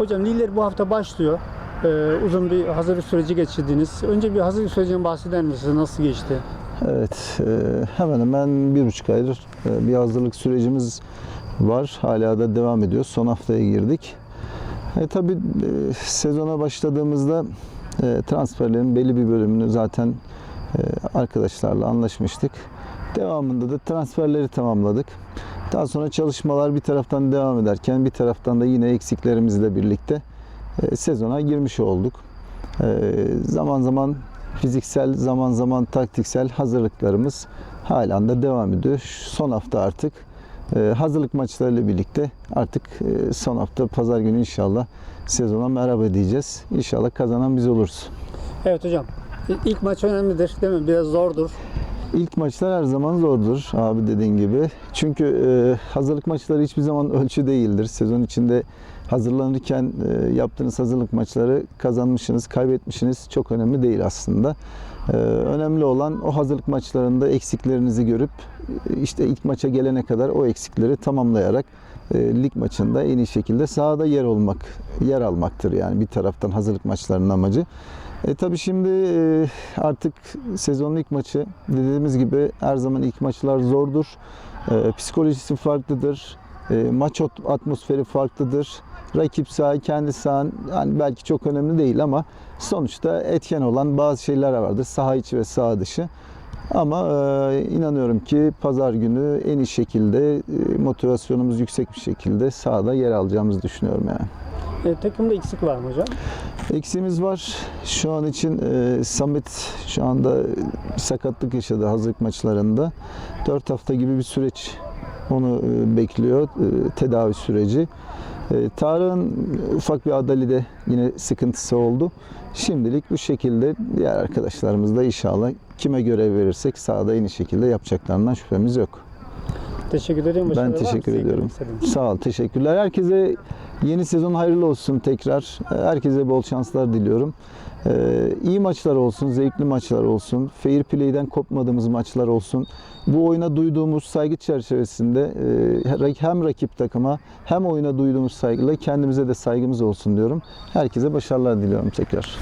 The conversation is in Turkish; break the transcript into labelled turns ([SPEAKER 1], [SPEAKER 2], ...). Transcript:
[SPEAKER 1] Hocam ligler bu hafta başlıyor. Ee, uzun bir hazırlık süreci geçirdiniz. Önce bir hazırlık sürecine bahseder misiniz? Nasıl geçti?
[SPEAKER 2] Evet, e, hemen hemen bir buçuk aydır e, bir hazırlık sürecimiz var. Hala da devam ediyor. Son haftaya girdik. E, tabii e, sezona başladığımızda transferlerin belli bir bölümünü zaten arkadaşlarla anlaşmıştık. Devamında da transferleri tamamladık. Daha sonra çalışmalar bir taraftan devam ederken bir taraftan da yine eksiklerimizle birlikte e, sezona girmiş olduk. E, zaman zaman fiziksel, zaman zaman taktiksel hazırlıklarımız halen de devam ediyor. Son hafta artık e, hazırlık maçlarıyla birlikte artık e, son hafta pazar günü inşallah sezona merhaba diyeceğiz. İnşallah kazanan biz oluruz.
[SPEAKER 1] Evet hocam. İlk maç önemlidir değil mi? Biraz zordur.
[SPEAKER 2] İlk maçlar her zaman zordur abi dediğin gibi. Çünkü e, hazırlık maçları hiçbir zaman ölçü değildir. Sezon içinde hazırlanırken e, yaptığınız hazırlık maçları kazanmışsınız, kaybetmişsiniz çok önemli değil aslında. E, önemli olan o hazırlık maçlarında eksiklerinizi görüp işte ilk maça gelene kadar o eksikleri tamamlayarak e, lig maçında en iyi şekilde sahada yer olmak, yer almaktır yani bir taraftan hazırlık maçlarının amacı. E tabi şimdi e, artık sezonun ilk maçı dediğimiz gibi her zaman ilk maçlar zordur. E, psikolojisi farklıdır. E, maç atmosferi farklıdır. Rakip saha, kendi sahan yani belki çok önemli değil ama sonuçta etken olan bazı şeyler vardır. Saha içi ve saha dışı. Ama e, inanıyorum ki pazar günü en iyi şekilde e, motivasyonumuz yüksek bir şekilde sahada yer alacağımızı düşünüyorum yani.
[SPEAKER 1] E, takımda eksik var mı hocam?
[SPEAKER 2] Eksiğimiz var. Şu an için e, Samet şu anda sakatlık yaşadı hazırlık maçlarında. 4 hafta gibi bir süreç onu e, bekliyor. e, tedavi süreci. E, Tarık'ın ufak bir adalide yine sıkıntısı oldu. Şimdilik bu şekilde diğer arkadaşlarımız da inşallah kime görev verirsek sahada iyi şekilde yapacaklarından şüphemiz yok.
[SPEAKER 1] Teşekkür ederim.
[SPEAKER 2] Ben
[SPEAKER 1] Başarılar mı
[SPEAKER 2] teşekkür ediyorum. Sağ ol, teşekkürler. Herkese yeni sezon hayırlı olsun tekrar. Herkese bol şanslar diliyorum. Ee, iyi maçlar olsun, zevkli maçlar olsun, fair play'den kopmadığımız maçlar olsun. Bu oyuna duyduğumuz saygı çerçevesinde e, hem rakip takıma hem oyuna duyduğumuz saygıyla kendimize de saygımız olsun diyorum. Herkese başarılar diliyorum tekrar.